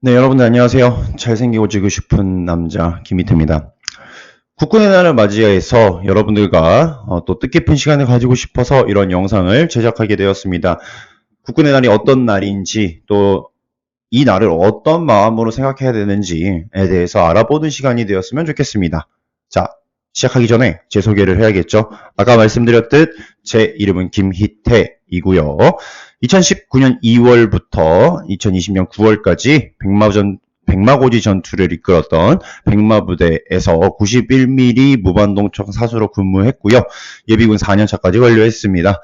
네, 여러분들 안녕하세요. 잘생기고 지고 싶은 남자 김희태입니다. 국군의 날을 맞이해서 여러분들과 어, 또 뜻깊은 시간을 가지고 싶어서 이런 영상을 제작하게 되었습니다. 국군의 날이 어떤 날인지 또 이 날을 어떤 마음으로 생각해야 되는지에 대해서 알아보는 시간이 되었으면 좋겠습니다. 자, 시작하기 전에 제 소개를 해야겠죠. 아까 말씀드렸듯 제 이름은 김희태이고요. 2019년 2월부터 2020년 9월까지 백마전 백마고지 전투를 이끌었던 백마부대에서 91mm 무반동총 사수로 근무했고요. 예비군 4년차까지 완료했습니다.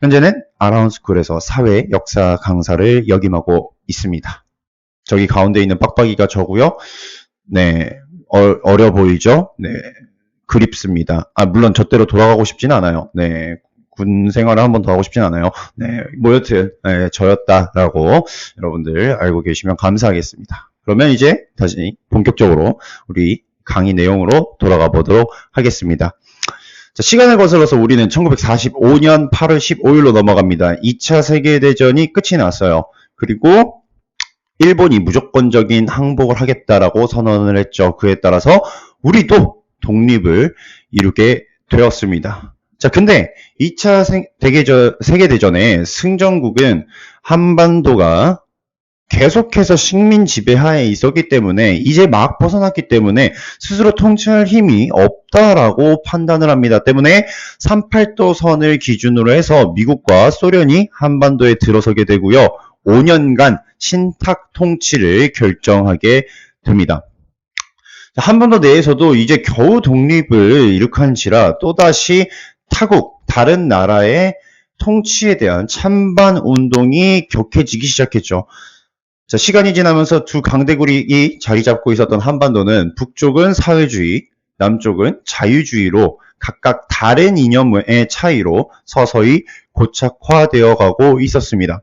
현재는 아라운스쿨에서 사회 역사 강사를 역임하고 있습니다. 저기 가운데 있는 빡빡이가 저고요. 네, 어, 려 보이죠? 네, 그립습니다. 아, 물론 저대로 돌아가고 싶진 않아요. 네, 군 생활을 한 번 더 하고 싶진 않아요. 네, 뭐 여튼 네, 저였다라고 여러분들 알고 계시면 감사하겠습니다. 그러면 이제 다시 본격적으로 우리 강의 내용으로 돌아가 보도록 하겠습니다. 자, 시간을 거슬러서 우리는 1945년 8월 15일로 넘어갑니다. 2차 세계대전이 끝이 났어요. 그리고 일본이 무조건적인 항복을 하겠다라고 선언을 했죠. 그에 따라서 우리도 독립을 이루게 되었습니다. 자, 근데 2차 세계대전의 승전국은 한반도가 계속해서 식민 지배하에 있었기 때문에 이제 막 벗어났기 때문에 스스로 통치할 힘이 없다라고 판단을 합니다. 때문에 38도 선을 기준으로 해서 미국과 소련이 한반도에 들어서게 되고요. 5년간 신탁 통치를 결정하게 됩니다. 한반도 내에서도 이제 겨우 독립을 이룩한지라 또다시 타국, 다른 나라의 통치에 대한 찬반 운동이 격해지기 시작했죠. 자, 시간이 지나면서 두 강대국이 자리 잡고 있었던 한반도는 북쪽은 사회주의, 남쪽은 자유주의로 각각 다른 이념의 차이로 서서히 고착화되어 가고 있었습니다.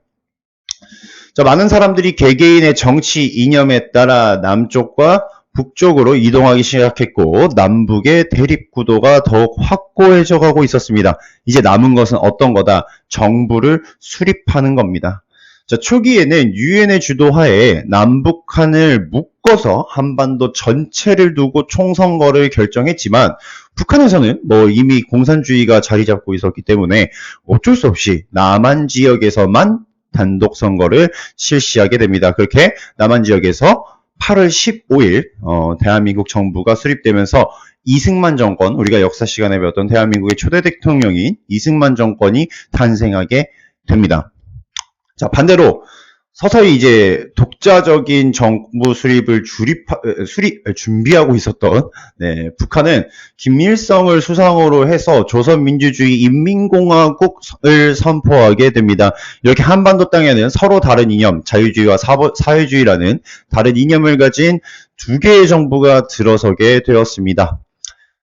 자, 많은 사람들이 개개인의 정치 이념에 따라 남쪽과 북쪽으로 이동하기 시작했고 남북의 대립 구도가 더욱 확고해져 가고 있었습니다. 이제 남은 것은 어떤 거다? 정부를 수립하는 겁니다. 자, 초기에는 유엔의 주도하에 남북한을 묶어서 한반도 전체를 두고 총선거를 결정했지만 북한에서는 뭐 이미 공산주의가 자리 잡고 있었기 때문에 어쩔 수 없이 남한 지역에서만 단독 선거를 실시하게 됩니다. 그렇게 남한 지역에서 8월 15일 어, 대한민국 정부가 수립되면서 이승만 정권, 우리가 역사 시간에 배웠던 대한민국의 초대 대통령인 이승만 정권이 탄생하게 됩니다. 자, 반대로 서서히 이제 독자적인 정부 수립을 주립, 수립, 준비하고 있었던, 네, 북한은 김일성을 수상으로 해서 조선민주주의 인민공화국을 선포하게 됩니다. 이렇게 한반도 땅에는 서로 다른 이념, 자유주의와 사보, 사회주의라는 다른 이념을 가진 두 개의 정부가 들어서게 되었습니다.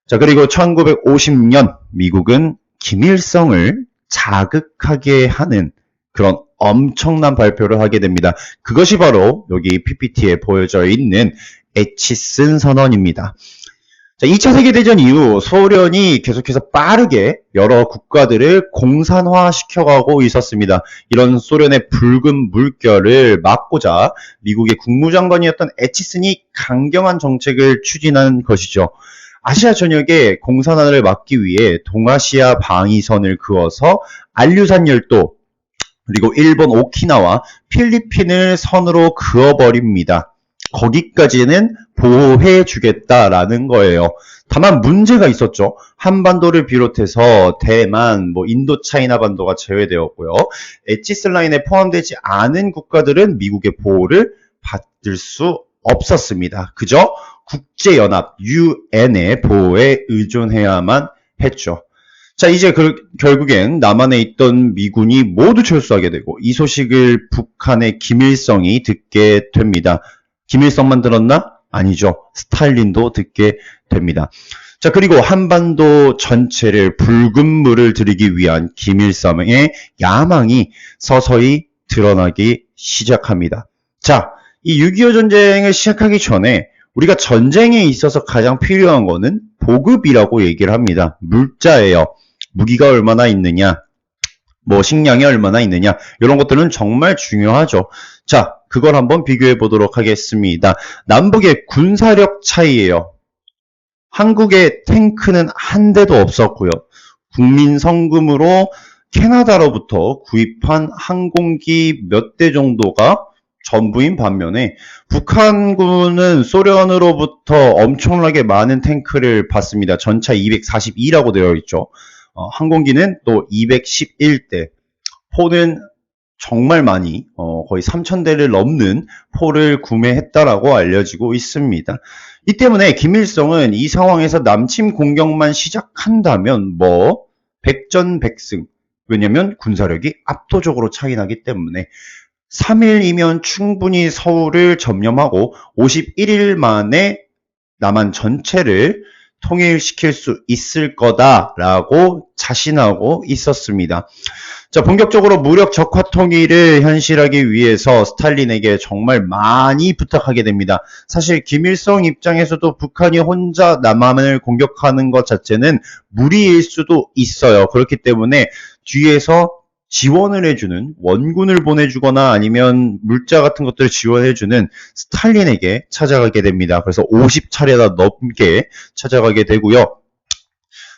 자, 그리고 1950년 미국은 김일성을 자극하게 하는 그런 엄청난 발표를 하게 됩니다. 그것이 바로 여기 PPT에 보여져 있는 에치슨 선언입니다. 자, 2차 세계대전 이후 소련이 계속해서 빠르게 여러 국가들을 공산화 시켜가고 있었습니다. 이런 소련의 붉은 물결을 막고자 미국의 국무장관이었던 에치슨이 강경한 정책을 추진한 것이죠. 아시아 전역에 공산화를 막기 위해 동아시아 방위선을 그어서 안류산 열도, 그리고 일본 오키나와 필리핀을 선으로 그어버립니다. 거기까지는 보호해 주겠다라는 거예요. 다만 문제가 있었죠. 한반도를 비롯해서 대만, 뭐 인도 차이나 반도가 제외되었고요. 에치스 라인에 포함되지 않은 국가들은 미국의 보호를 받을 수 없었습니다. 그저 국제연합 UN의 보호에 의존해야만 했죠. 자, 이제 그, 결국엔 남한에 있던 미군이 모두 철수하게 되고 이 소식을 북한의 김일성이 듣게 됩니다. 김일성만 들었나? 아니죠. 스탈린도 듣게 됩니다. 자, 그리고 한반도 전체를 붉은 물을 들이기 위한 김일성의 야망이 서서히 드러나기 시작합니다. 자, 이 6.25 전쟁을 시작하기 전에 우리가 전쟁에 있어서 가장 필요한 거는 보급이라고 얘기를 합니다. 물자예요. 무기가 얼마나 있느냐? 뭐 식량이 얼마나 있느냐 이런 것들은 정말 중요하죠. 자, 그걸 한번 비교해 보도록 하겠습니다. 남북의 군사력 차이예요. 한국의 탱크는 한 대도 없었고요. 국민 성금으로 캐나다로부터 구입한 항공기 몇 대 정도가 전부인 반면에 북한군은 소련으로부터 엄청나게 많은 탱크를 받습니다. 전차 242라고 되어 있죠. 어, 항공기는 또 211대, 포는 정말 많이 어, 거의 3,000대를 넘는 포를 구매했다라고 알려지고 있습니다. 이 때문에 김일성은 이 상황에서 남침 공격만 시작한다면 뭐 백전백승 왜냐면 군사력이 압도적으로 차이 나기 때문에 3일이면 충분히 서울을 점령하고 51일 만에 남한 전체를 통일시킬 수 있을 거다라고 자신하고 있었습니다. 자, 본격적으로 무력 적화 통일을 현실하기 위해서 스탈린에게 정말 많이 부탁하게 됩니다. 사실 김일성 입장에서도 북한이 혼자 남한을 공격하는 것 자체는 무리일 수도 있어요. 그렇기 때문에 뒤에서 지원을 해주는 원군을 보내주거나 아니면 물자 같은 것들을 지원해주는 스탈린에게 찾아가게 됩니다. 그래서 50차례나 넘게 찾아가게 되고요.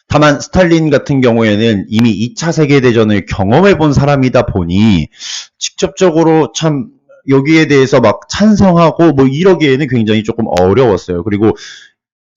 다만 스탈린 같은 경우에는 이미 2차 세계대전을 경험해 본 사람이다 보니 직접적으로 참 여기에 대해서 막 찬성하고 뭐 이러기에는 굉장히 조금 어려웠어요. 그리고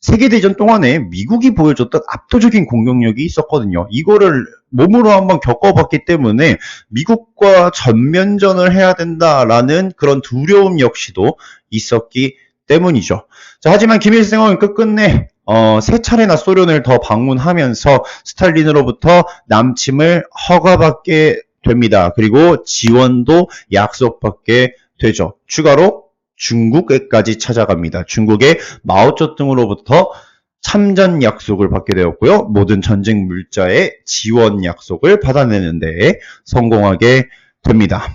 세계대전 동안에 미국이 보여줬던 압도적인 공격력이 있었거든요. 이거를 몸으로 한번 겪어봤기 때문에 미국과 전면전을 해야 된다라는 그런 두려움 역시도 있었기 때문이죠. 자, 하지만 김일성은 끝끝내 어, 세 차례나 소련을 더 방문하면서 스탈린으로부터 남침을 허가받게 됩니다. 그리고 지원도 약속받게 되죠. 추가로 중국에까지 찾아갑니다. 중국의 마오쩌둥으로부터 참전 약속을 받게 되었고요. 모든 전쟁 물자의 지원 약속을 받아내는 데 성공하게 됩니다.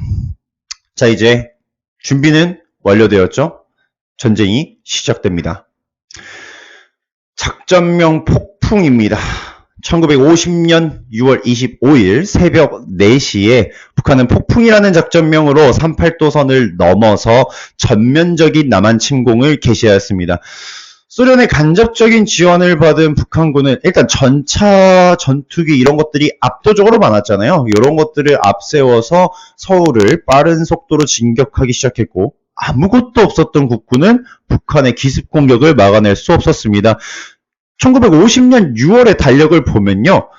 자, 이제 준비는 완료되었죠? 전쟁이 시작됩니다. 작전명 폭풍입니다. 1950년 6월 25일 새벽 4시에 북한은 폭풍이라는 작전명으로 38도선을 넘어서 전면적인 남한 침공을 개시하였습니다. 소련의 간접적인 지원을 받은 북한군은 일단 전차, 전투기 이런 것들이 압도적으로 많았잖아요. 이런 것들을 앞세워서 서울을 빠른 속도로 진격하기 시작했고 아무것도 없었던 국군은 북한의 기습 공격을 막아낼 수 없었습니다. 1950년 6월의 달력을 보면요.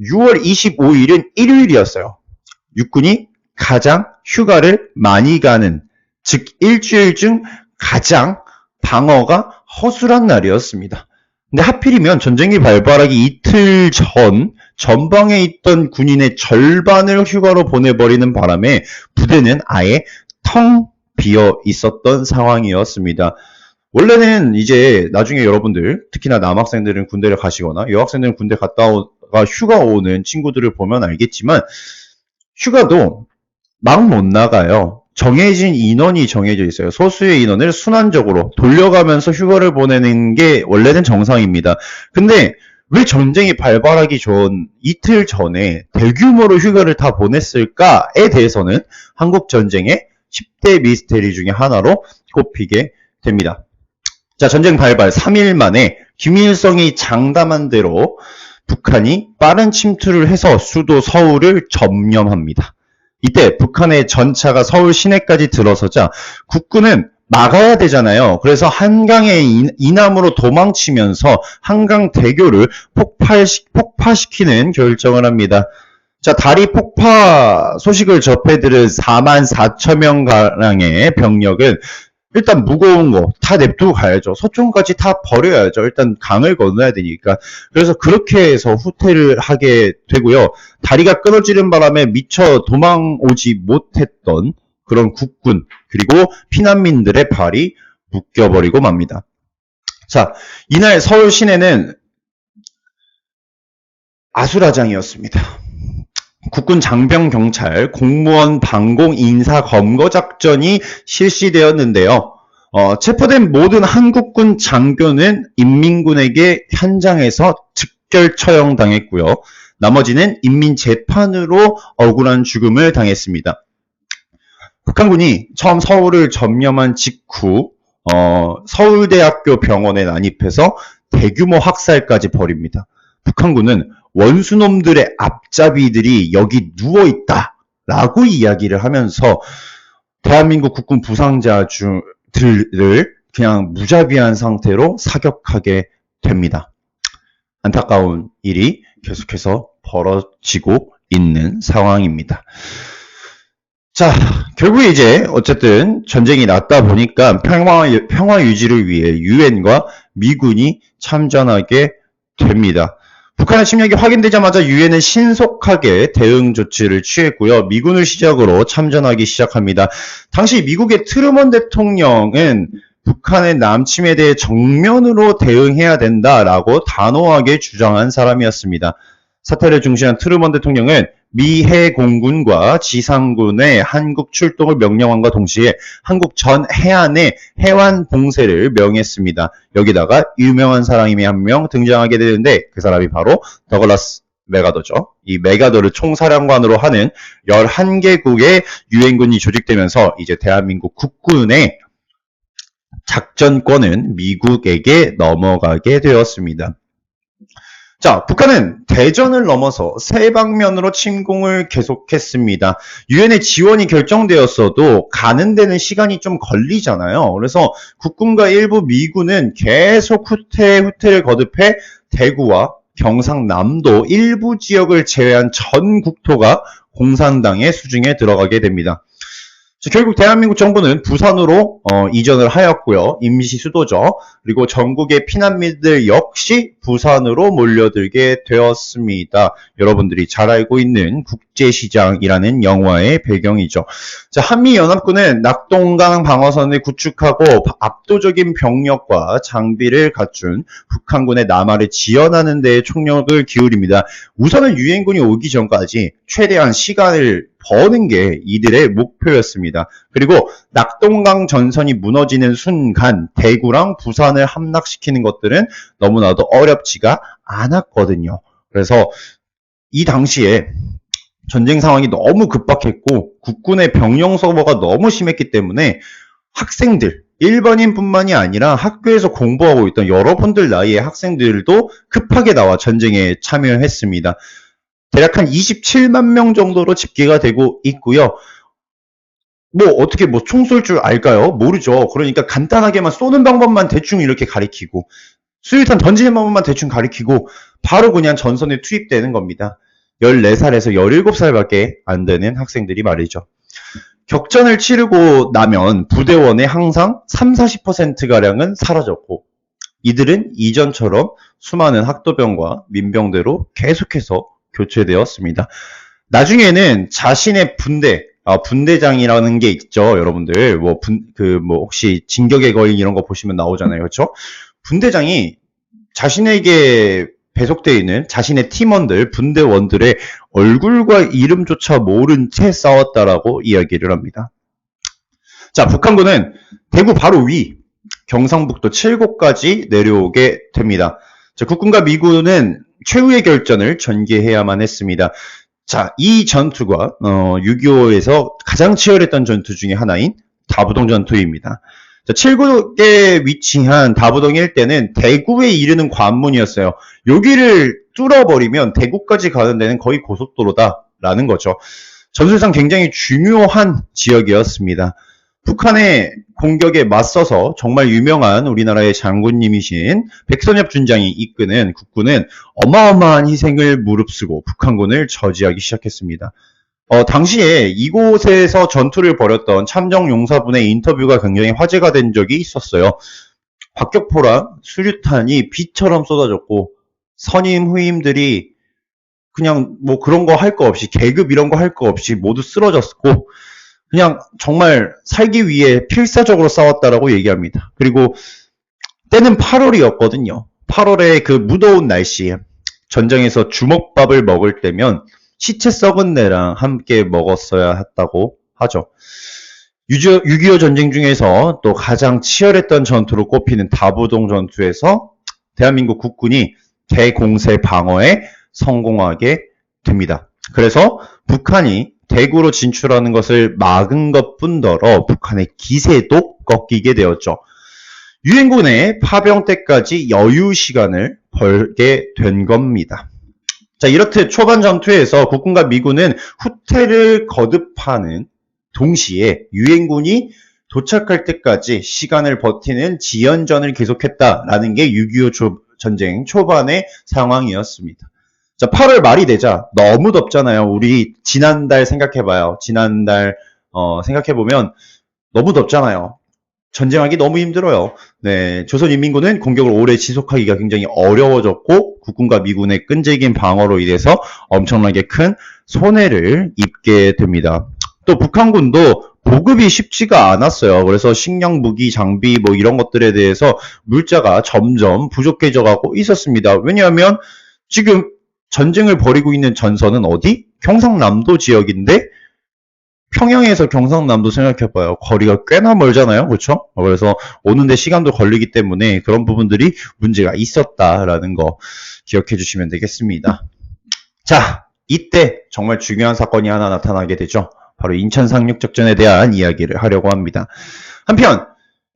6월 25일은 일요일이었어요. 육군이 가장 휴가를 많이 가는, 즉 일주일 중 가장 방어가 허술한 날이었습니다. 근데 하필이면 전쟁이 발발하기 이틀 전 전방에 있던 군인의 절반을 휴가로 보내버리는 바람에 부대는 아예 텅 비어 있었던 상황이었습니다. 원래는 이제 나중에 여러분들 특히나 남학생들은 군대를 가시거나 여학생들은 군대 갔다 오가 휴가 오는 친구들을 보면 알겠지만 휴가도 막 못 나가요. 정해진 인원이 정해져 있어요. 소수의 인원을 순환적으로 돌려가면서 휴가를 보내는 게 원래는 정상입니다. 근데 왜 전쟁이 발발하기 전 이틀 전에 대규모로 휴가를 다 보냈을까에 대해서는 한국 전쟁의 10대 미스테리 중에 하나로 꼽히게 됩니다. 자, 전쟁 발발 3일 만에 김일성이 장담한 대로 북한이 빠른 침투를 해서 수도 서울을 점령합니다. 이때 북한의 전차가 서울 시내까지 들어서자 국군은 막아야 되잖아요. 그래서 한강의 이남으로 도망치면서 한강 대교를 폭발시, 폭파시키는 결정을 합니다. 자, 다리 폭파 소식을 접해들은 4만 4천 명가량의 병력은 일단 무거운 거 다 냅두고 가야죠. 서총까지 다 버려야죠. 일단 강을 건너야 되니까. 그래서 그렇게 해서 후퇴를 하게 되고요. 다리가 끊어지는 바람에 미처 도망오지 못했던 그런 국군 그리고 피난민들의 발이 묶여버리고 맙니다. 자, 이날 서울 시내는 아수라장이었습니다. 국군 장병 경찰 공무원 방공 인사 검거 작전이 실시되었는데요. 어, 체포된 모든 한국군 장교는 인민군에게 현장에서 즉결 처형당했고요. 나머지는 인민 재판으로 억울한 죽음을 당했습니다. 북한군이 처음 서울을 점령한 직후 어, 서울대학교 병원에 난입해서 대규모 학살까지 벌입니다. 북한군은 원수놈들의 앞잡이들이 여기 누워 있다 라고 이야기를 하면서 대한민국 국군 부상자들을 그냥 무자비한 상태로 사격하게 됩니다. 안타까운 일이 계속해서 벌어지고 있는 상황입니다. 자, 결국 이제 어쨌든 전쟁이 났다 보니까 평화, 평화 유지를 위해 유엔과 미군이 참전하게 됩니다. 북한의 침략이 확인되자마자 유엔은 신속하게 대응 조치를 취했고요. 미군을 시작으로 참전하기 시작합니다. 당시 미국의 트루먼 대통령은 북한의 남침에 대해 정면으로 대응해야 된다라고 단호하게 주장한 사람이었습니다. 사태를 중시한 트루먼 대통령은 미 해 공군과 지상군의 한국 출동을 명령함과 동시에 한국 전 해안에 해완 봉쇄를 명했습니다. 여기다가 유명한 사람이 한 명 등장하게 되는데 그 사람이 바로 더글라스 메가더죠. 이 메가더를 총사령관으로 하는 11개국의 유엔군이 조직되면서 이제 대한민국 국군의 작전권은 미국에게 넘어가게 되었습니다. 자, 북한은 대전을 넘어서 세 방면으로 침공을 계속했습니다. 유엔의 지원이 결정되었어도 가는 데는 시간이 좀 걸리잖아요. 그래서 국군과 일부 미군은 계속 후퇴 후퇴를 거듭해 대구와 경상남도 일부 지역을 제외한 전 국토가 공산당의 수중에 들어가게 됩니다. 결국 대한민국 정부는 부산으로 어, 이전을 하였고요. 임시 수도죠. 그리고 전국의 피난민들 역시 부산으로 몰려들게 되었습니다. 여러분들이 잘 알고 있는 국제시장이라는 영화의 배경이죠. 자, 한미연합군은 낙동강 방어선을 구축하고 압도적인 병력과 장비를 갖춘 북한군의 남하를 지원하는 데 총력을 기울입니다. 우선은 유엔군이 오기 전까지 최대한 시간을 버는 게 이들의 목표였습니다. 그리고 낙동강 전선이 무너지는 순간 대구랑 부산을 함락시키는 것들은 너무나도 어렵 지가 않았거든요. 그래서 이 당시에 전쟁 상황이 너무 급박했고 국군의 병영 서버가 너무 심했기 때문에 학생들, 일반인뿐만이 아니라 학교에서 공부하고 있던 여러분들 나이의 학생들도 급하게 나와 전쟁에 참여했습니다. 대략 한 27만 명 정도로 집계가 되고 있고요. 뭐 어떻게 뭐 총 쏠 줄 알까요? 모르죠. 그러니까 간단하게만 쏘는 방법만 대충 이렇게 가리키고 수류탄 던지는 방법만 대충 가리키고 바로 그냥 전선에 투입되는 겁니다. 14살에서 17살밖에 안 되는 학생들이 말이죠. 격전을 치르고 나면 부대원의 항상 3, 40%가량은 사라졌고 이들은 이전처럼 수많은 학도병과 민병대로 계속해서 교체되었습니다. 나중에는 자신의 분대, 아, 분대장이라는 게 있죠, 여러분들. 뭐, 분, 그, 뭐, 혹시 진격의 거인 이런 거 보시면 나오잖아요. 그렇죠? 분대장이 자신에게 배속되어 있는 자신의 팀원들, 분대원들의 얼굴과 이름조차 모른 채 싸웠다라고 이야기를 합니다. 자, 북한군은 대구 바로 위, 경상북도 칠곡까지 내려오게 됩니다. 자, 국군과 미군은 최후의 결전을 전개해야만 했습니다. 자, 이 전투가 어, 6.25에서 가장 치열했던 전투 중의 하나인 다부동 전투입니다. 자, 칠곡에 위치한 다부동 일대는 대구에 이르는 관문이었어요. 여기를 뚫어버리면 대구까지 가는 데는 거의 고속도로다라는 거죠. 전술상 굉장히 중요한 지역이었습니다. 북한의 공격에 맞서서 정말 유명한 우리나라의 장군님이신 백선엽 준장이 이끄는 국군은 어마어마한 희생을 무릅쓰고 북한군을 저지하기 시작했습니다. 어, 당시에 이곳에서 전투를 벌였던 참정 용사분의 인터뷰가 굉장히 화제가 된 적이 있었어요. 박격포랑 수류탄이 비처럼 쏟아졌고 선임 후임들이 그냥 뭐 그런 거 할 거 없이 계급 이런 거 할 거 없이 모두 쓰러졌고 그냥 정말 살기 위해 필사적으로 싸웠다라고 얘기합니다. 그리고 때는 8월이었거든요. 8월에 그 무더운 날씨에 전장에서 주먹밥을 먹을 때면 시체 썩은 내랑 함께 먹었어야 했다고 하죠. 6.25 전쟁 중에서 또 가장 치열했던 전투로 꼽히는 다부동 전투에서 대한민국 국군이 대공세 방어에 성공하게 됩니다. 그래서 북한이 대구로 진출하는 것을 막은 것 뿐더러 북한의 기세도 꺾이게 되었죠. 유엔군의 파병 때까지 여유 시간을 벌게 된 겁니다. 자, 이렇듯 초반 전투에서 국군과 미군은 후퇴를 거듭하는 동시에 유엔군이 도착할 때까지 시간을 버티는 지연전을 계속했다라는 게 6.25 전쟁 초반의 상황이었습니다. 자, 8월 말이 되자 너무 덥잖아요. 우리 지난달 생각해봐요. 지난달 어, 생각해보면 너무 덥잖아요. 전쟁하기 너무 힘들어요. 네, 조선인민군은 공격을 오래 지속하기가 굉장히 어려워졌고 국군과 미군의 끈질긴 방어로 인해서 엄청나게 큰 손해를 입게 됩니다. 또 북한군도 보급이 쉽지가 않았어요. 그래서 식량, 무기, 장비 뭐 이런 것들에 대해서 물자가 점점 부족해져 가고 있었습니다. 왜냐하면 지금 전쟁을 벌이고 있는 전선은 어디? 경상남도 지역인데 평양에서 경상남도 생각해봐요. 거리가 꽤나 멀잖아요. 그렇죠? 그래서 오는데 시간도 걸리기 때문에 그런 부분들이 문제가 있었다라는 거 기억해 주시면 되겠습니다. 자, 이때 정말 중요한 사건이 하나 나타나게 되죠. 바로 인천 상륙작전에 대한 이야기를 하려고 합니다. 한편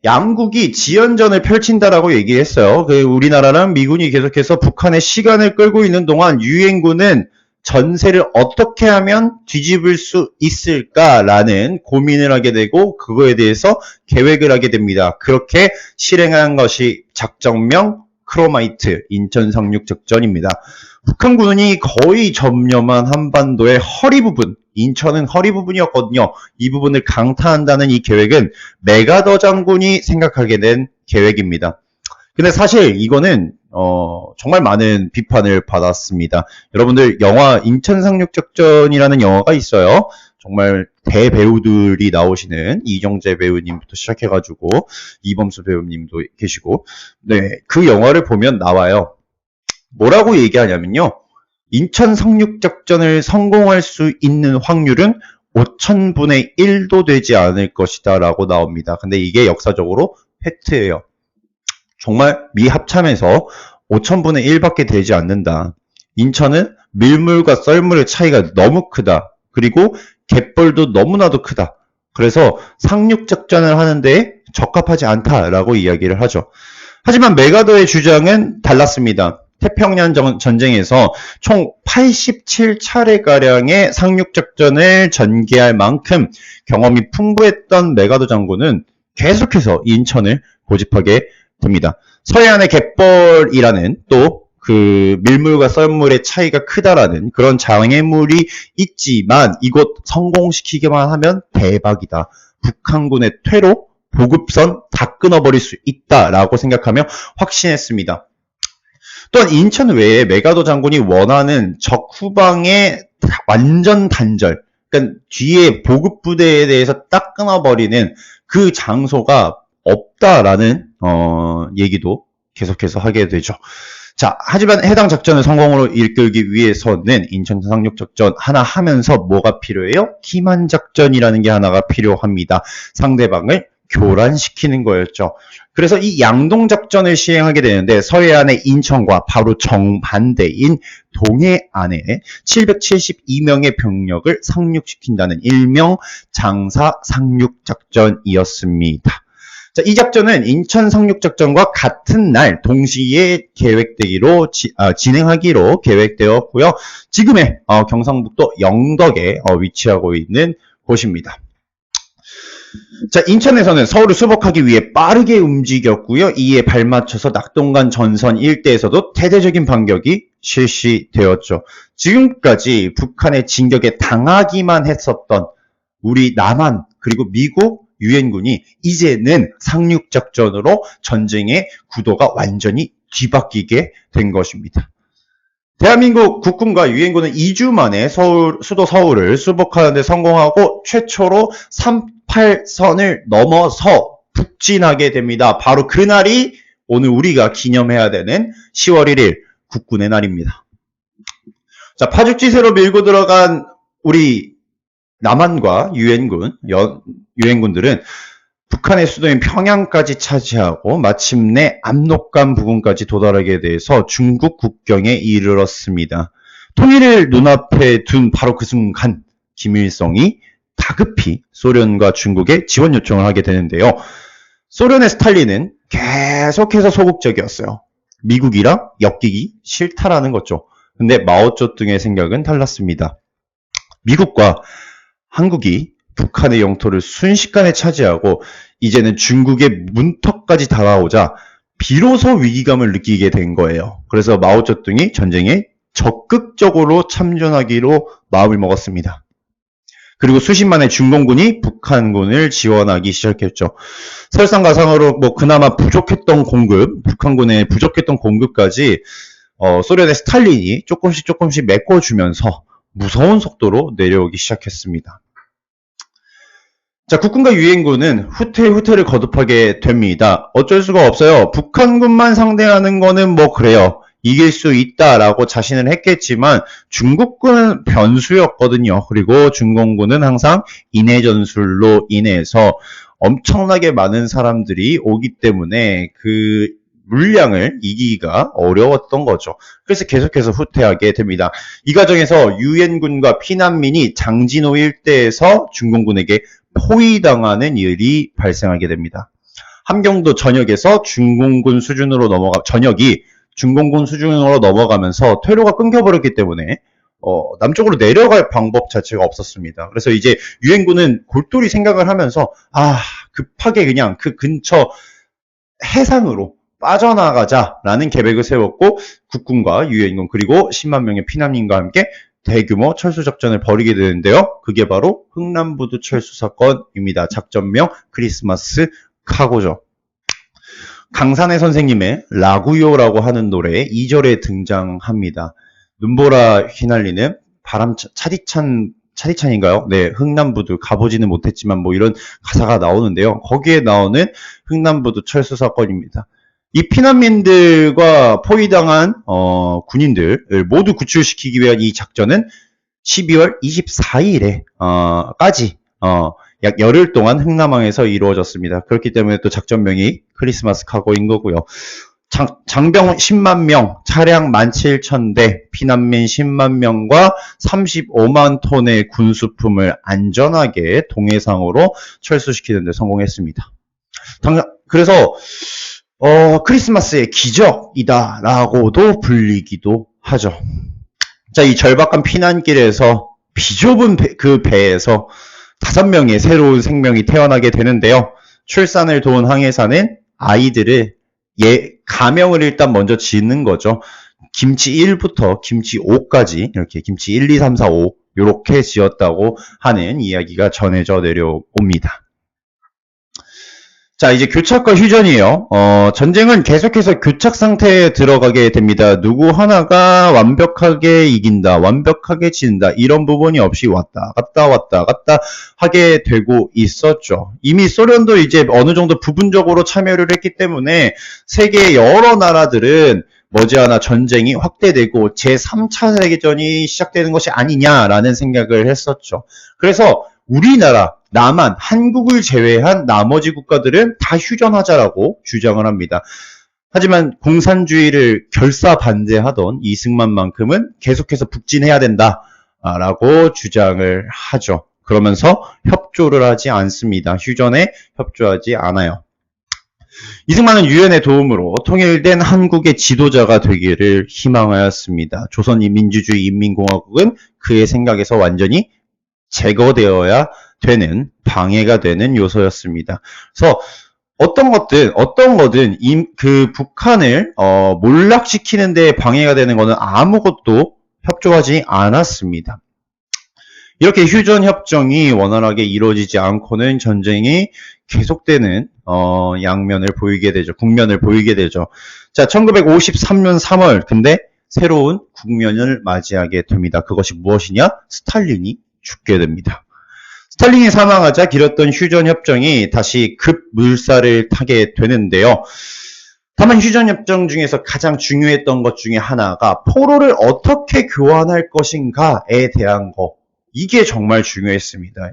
양국이 지연전을 펼친다라고 얘기했어요. 그 우리나라랑 미군이 계속해서 북한의 시간을 끌고 있는 동안 유엔군은 전세를 어떻게 하면 뒤집을 수 있을까라는 고민을 하게 되고 그거에 대해서 계획을 하게 됩니다. 그렇게 실행한 것이 작정명 크로마이트 인천 상륙 작전입니다. 북한군이 거의 점령한 한반도의 허리 부분, 인천은 허리 부분이었거든요. 이 부분을 강타한다는 이 계획은 메가더 장군이 생각하게 된 계획입니다. 근데 사실 이거는 어, 정말 많은 비판을 받았습니다. 여러분들 영화 인천 상륙작전이라는 영화가 있어요. 정말 대배우들이 나오시는 이정재 배우님부터 시작해가지고 이범수 배우님도 계시고 네 그 영화를 보면 나와요. 뭐라고 얘기하냐면요. 인천 상륙작전을 성공할 수 있는 확률은 5천분의 1도 되지 않을 것이다 라고 나옵니다. 근데 이게 역사적으로 팩트예요. 정말 미 합참에서 5천분의 1밖에 되지 않는다. 인천은 밀물과 썰물의 차이가 너무 크다. 그리고 갯벌도 너무나도 크다. 그래서 상륙 작전을 하는데 적합하지 않다라고 이야기를 하죠. 하지만 메가더의 주장은 달랐습니다. 태평양 전쟁에서 총 87차례가량의 상륙작전을 전개할 만큼 경험이 풍부했던 메가더 장군은 계속해서 인천을 고집하게 됩니다. 서해안의 갯벌이라는 또 그 밀물과 썰물의 차이가 크다라는 그런 장애물이 있지만 이곳 성공시키기만 하면 대박이다. 북한군의 퇴로 보급선 다 끊어버릴 수 있다라고 생각하며 확신했습니다. 또한 인천 외에 메가도 장군이 원하는 적 후방의 완전 단절, 그러니까 뒤에 보급 부대에 대해서 딱 끊어버리는 그 장소가 없다라는 어, 얘기도 계속해서 하게 되죠. 자, 하지만 해당 작전을 성공으로 이끌기 위해서는 인천 상륙 작전 하나 하면서 뭐가 필요해요? 기만 작전이라는 게 하나가 필요합니다. 상대방을 교란시키는 거였죠. 그래서 이 양동 작전을 시행하게 되는데 서해안의 인천과 바로 정반대인 동해안에 772명의 병력을 상륙시킨다는 일명 장사 상륙 작전이었습니다. 자, 이 작전은 인천 상륙작전과 같은 날 동시에 계획되기로 지, 아, 진행하기로 계획되었고요. 지금의 어, 경상북도 영덕에 어, 위치하고 있는 곳입니다. 자, 인천에서는 서울을 수복하기 위해 빠르게 움직였고요. 이에 발맞춰서 낙동강 전선 일대에서도 대대적인 반격이 실시되었죠. 지금까지 북한의 진격에 당하기만 했었던 우리 남한 그리고 미국 유엔군이 이제는 상륙 작전으로 전쟁의 구도가 완전히 뒤바뀌게 된 것입니다. 대한민국 국군과 유엔군은 2주 만에 서울, 수도 서울을 수복하는 데 성공하고 최초로 38선을 넘어서 북진하게 됩니다. 바로 그날이 오늘 우리가 기념해야 되는 10월 1일 국군의 날입니다. 자, 파죽지세로 밀고 들어간 우리 남한과 유엔군, 유엔군들은 북한의 수도인 평양까지 차지하고 마침내 압록강 부근까지 도달하게 돼서 중국 국경에 이르렀습니다. 통일을 눈앞에 둔 바로 그 순간 김일성이 다급히 소련과 중국에 지원 요청을 하게 되는데요. 소련의 스탈린은 계속해서 소극적이었어요. 미국이랑 엮이기 싫다라는 거죠. 근데 마오쩌둥의 생각은 달랐습니다. 미국과 한국이 북한의 영토를 순식간에 차지하고 이제는 중국의 문턱까지 다가오자 비로소 위기감을 느끼게 된 거예요. 그래서 마오쩌둥이 전쟁에 적극적으로 참전하기로 마음을 먹었습니다. 그리고 수십만의 중공군이 북한군을 지원하기 시작했죠. 설상가상으로 뭐 그나마 부족했던 공급, 북한군의 부족했던 공급까지 어, 소련의 스탈린이 조금씩 조금씩 메꿔주면서 무서운 속도로 내려오기 시작했습니다. 자, 국군과 유엔군은 후퇴 후퇴를 거듭하게 됩니다. 어쩔 수가 없어요. 북한군만 상대하는 거는 뭐 그래요. 이길 수 있다라고 자신을 했겠지만 중국군은 변수였거든요. 그리고 중공군은 항상 인해 전술로 인해서 엄청나게 많은 사람들이 오기 때문에 그 물량을 이기기가 어려웠던 거죠. 그래서 계속해서 후퇴하게 됩니다. 이 과정에서 유엔군과 피난민이 장진호 일대에서 중공군에게 포위당하는 일이 발생하게 됩니다. 함경도 전역에서 중공군 수준으로 넘어가 전역이 중공군 수준으로 넘어가면서 퇴로가 끊겨버렸기 때문에 어, 남쪽으로 내려갈 방법 자체가 없었습니다. 그래서 이제 유엔군은 골똘히 생각을 하면서 아 급하게 그냥 그 근처 해상으로 빠져나가자라는 계획을 세웠고 국군과 유엔군 그리고 10만 명의 피난민과 함께 대규모 철수 작전을 벌이게 되는데요. 그게 바로 흥남부두 철수 사건입니다. 작전명 크리스마스 카고죠. 강산의 선생님의 라구요라고 하는 노래 2절에 등장합니다. 눈보라 휘날리는 바람 차디찬 차디찬인가요? 네, 흥남부두 가보지는 못했지만 뭐 이런 가사가 나오는데요. 거기에 나오는 흥남부두 철수 사건입니다. 이 피난민들과 포위당한 어, 군인들을 모두 구출시키기 위한 이 작전은 12월 24일에 어, 까지 어, 약 열흘 동안 흥남항에서 이루어졌습니다. 그렇기 때문에 또 작전명이 크리스마스 카고인 거고요. 장, 장병 10만 명, 차량 17,000대, 피난민 10만 명과 35만 톤의 군수품을 안전하게 동해상으로 철수시키는 데 성공했습니다. 당장, 그래서 어, 크리스마스의 기적이다라고도 불리기도 하죠. 자, 이 절박한 피난길에서 비좁은 배, 그 배에서 다섯 명의 새로운 생명이 태어나게 되는데요. 출산을 도운 항해사는 아이들을 예, 가명을 일단 먼저 짓는 거죠. 김치 1부터 김치 5까지 이렇게 김치 1, 2, 3, 4, 5 이렇게 지었다고 하는 이야기가 전해져 내려옵니다. 자, 이제 교착과 휴전이에요. 어, 전쟁은 계속해서 교착 상태에 들어가게 됩니다. 누구 하나가 완벽하게 이긴다, 완벽하게 진다, 이런 부분이 없이 왔다, 갔다, 왔다, 갔다 하게 되고 있었죠. 이미 소련도 이제 어느 정도 부분적으로 참여를 했기 때문에 세계 여러 나라들은 머지않아 전쟁이 확대되고 제3차 세계전이 시작되는 것이 아니냐라는 생각을 했었죠. 그래서 우리나라, 남한, 한국을 제외한 나머지 국가들은 다 휴전하자라고 주장을 합니다. 하지만 공산주의를 결사 반대하던 이승만만큼은 계속해서 북진해야 된다라고 주장을 하죠. 그러면서 협조를 하지 않습니다. 휴전에 협조하지 않아요. 이승만은 유엔의 도움으로 통일된 한국의 지도자가 되기를 희망하였습니다. 조선민주주의 인민공화국은 그의 생각에서 완전히 제거되어야 되는 방해가 되는 요소였습니다. 그래서 어떤 것든 어떤 거든 임, 그 북한을 어, 몰락시키는 데 방해가 되는 것은 아무것도 협조하지 않았습니다. 이렇게 휴전 협정이 원활하게 이루어지지 않고는 전쟁이 계속되는 어, 양면을 보이게 되죠. 국면을 보이게 되죠. 자, 1953년 3월 근데 새로운 국면을 맞이하게 됩니다. 그것이 무엇이냐? 스탈린이 죽게 됩니다. 스탈린이 사망하자 길었던 휴전 협정이 다시 급 물살을 타게 되는데요. 다만 휴전 협정 중에서 가장 중요했던 것 중에 하나가 포로를 어떻게 교환할 것인가에 대한 거. 이게 정말 중요했습니다.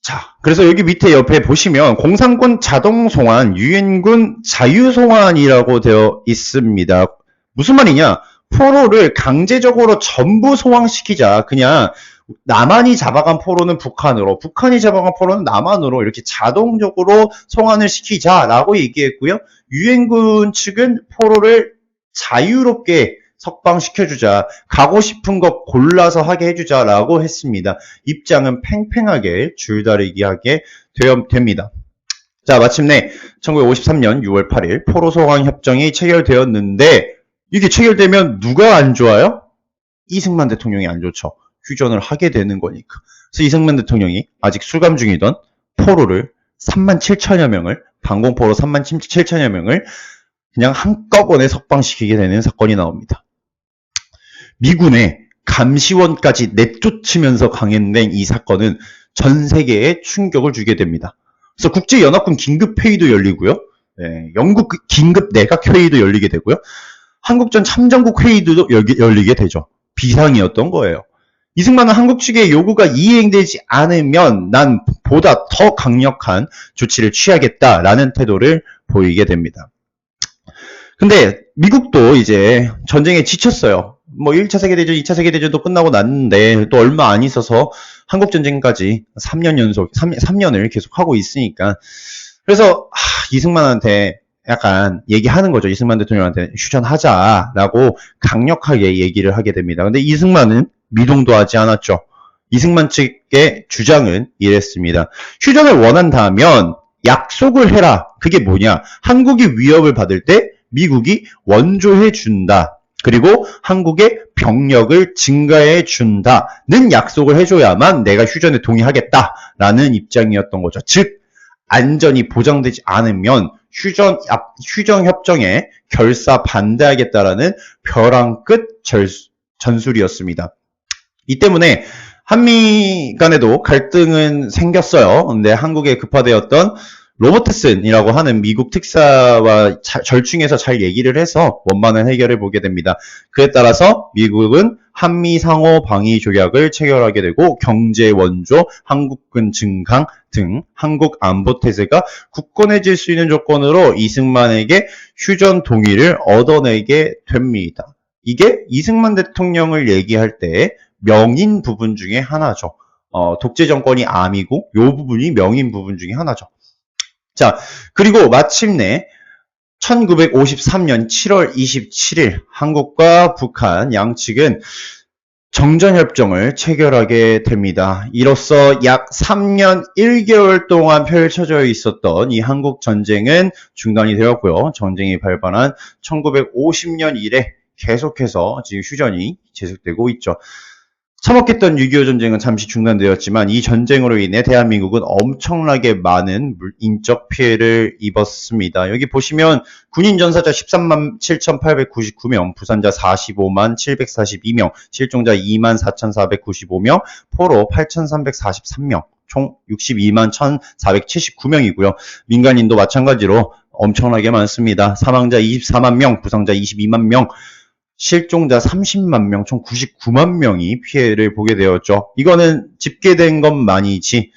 자, 그래서 여기 밑에 옆에 보시면 공산군 자동 송환, 유엔군 자유 송환이라고 되어 있습니다. 무슨 말이냐? 포로를 강제적으로 전부 소환시키자. 그냥 남한이 잡아간 포로는 북한으로, 북한이 잡아간 포로는 남한으로 이렇게 자동적으로 송환을 시키자라고 얘기했고요. 유엔군 측은 포로를 자유롭게 석방시켜주자, 가고 싶은 것 골라서 하게 해주자라고 했습니다. 입장은 팽팽하게 줄다리기하게 되어, 됩니다. 자, 마침내 1953년 6월 8일 포로 소환 협정이 체결되었는데 이게 체결되면 누가 안 좋아요? 이승만 대통령이 안 좋죠. 휴전을 하게 되는 거니까. 그래서 이승만 대통령이 아직 수감 중이던 포로를 3만 7천여 명을 방공포로 3만 7천여 명을 그냥 한꺼번에 석방시키게 되는 사건이 나옵니다. 미군의 감시원까지 내쫓으면서 강행된 이 사건은 전 세계에 충격을 주게 됩니다. 그래서 국제연합군 긴급회의도 열리고요. 네, 영국 긴급 내각회의도 열리게 되고요. 한국전 참전국 회의도 열리게 되죠. 비상이었던 거예요. 이승만은 한국 측의 요구가 이행되지 않으면 난 보다 더 강력한 조치를 취하겠다라는 태도를 보이게 됩니다. 근데 미국도 이제 전쟁에 지쳤어요. 뭐 1차 세계대전, 2차 세계대전도 끝나고 났는데 또 얼마 안 있어서 한국전쟁까지 3년 연속, 3, 3년을 계속 하고 있으니까. 그래서 하, 이승만한테 약간 얘기하는 거죠. 이승만 대통령한테 휴전하자라고 강력하게 얘기를 하게 됩니다. 근데 이승만은 미동도 하지 않았죠. 이승만 측의 주장은 이랬습니다. 휴전을 원한다면 약속을 해라. 그게 뭐냐? 한국이 위협을 받을 때 미국이 원조해 준다. 그리고 한국의 병력을 증가해 준다는 약속을 해줘야만 내가 휴전에 동의하겠다라는 입장이었던 거죠. 즉 안전이 보장되지 않으면 휴전 휴전 협정에 결사 반대하겠다라는 벼랑 끝 전술이었습니다. 이 때문에 한미 간에도 갈등은 생겼어요. 근데 한국에 급파되었던 로버트슨이라고 하는 미국 특사와 자, 절충해서 잘 얘기를 해서 원만한 해결을 보게 됩니다. 그에 따라서 미국은 한미 상호 방위 조약을 체결하게 되고 경제 원조, 한국군 증강 등 한국 안보 태세가 굳건해질 수 있는 조건으로 이승만에게 휴전 동의를 얻어내게 됩니다. 이게 이승만 대통령을 얘기할 때 명인 부분 중에 하나죠. 어, 독재 정권이 암이고 요 부분이 명인 부분 중에 하나죠. 자, 그리고 마침내 1953년 7월 27일 한국과 북한 양측은 정전협정을 체결하게 됩니다. 이로써 약 3년 1개월 동안 펼쳐져 있었던 이 한국 전쟁은 중단이 되었고요. 전쟁이 발발한 1950년 이래 계속해서 지금 휴전이 지속되고 있죠. 참혹했던 6.25 전쟁은 잠시 중단되었지만 이 전쟁으로 인해 대한민국은 엄청나게 많은 인적 피해를 입었습니다. 여기 보시면 군인 전사자 13만 7,899명, 부산자 45만 742명, 실종자 2만 4,495명, 포로 8,343명, 총 62만 1,479명이고요. 민간인도 마찬가지로 엄청나게 많습니다. 사망자 24만 명, 부상자 22만 명, 실종자 30만 명, 총 99만 명이 피해를 보게 되었죠. 이거는 집계된 것만이지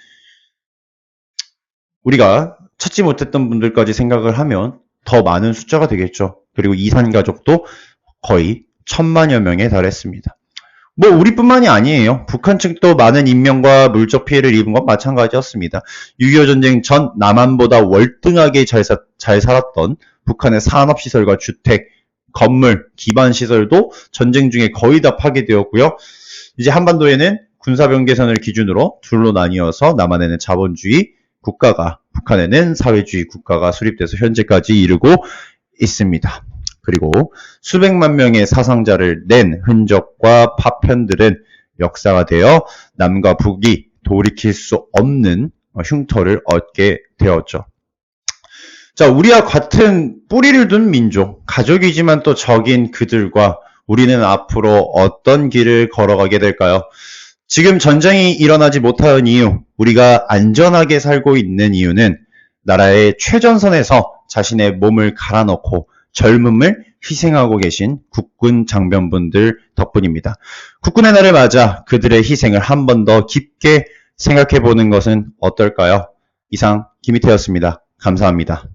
우리가 찾지 못했던 분들까지 생각을 하면 더 많은 숫자가 되겠죠. 그리고 이산 가족도 거의 천만여 명에 달했습니다. 뭐 우리뿐만이 아니에요. 북한 측도 많은 인명과 물적 피해를 입은 건 마찬가지였습니다. 6.25 전쟁 전 남한보다 월등하게 잘, 사, 잘 살았던 북한의 산업시설과 주택, 건물, 기반 시설도 전쟁 중에 거의 다 파괴되었고요. 이제 한반도에는 군사병 개선을 기준으로 둘로 나뉘어서 남한에는 자본주의 국가가, 북한에는 사회주의 국가가 수립돼서 현재까지 이르고 있습니다. 그리고 수백만 명의 사상자를 낸 흔적과 파편들은 역사가 되어 남과 북이 돌이킬 수 없는 흉터를 얻게 되었죠. 자, 우리와 같은 뿌리를 둔 민족, 가족이지만 또 적인 그들과 우리는 앞으로 어떤 길을 걸어가게 될까요? 지금 전쟁이 일어나지 못하는 이유, 우리가 안전하게 살고 있는 이유는 나라의 최전선에서 자신의 몸을 갈아넣고 젊음을 희생하고 계신 국군 장병분들 덕분입니다. 국군의 날을 맞아 그들의 희생을 한 번 더 깊게 생각해 보는 것은 어떨까요? 이상 김희태였습니다. 감사합니다.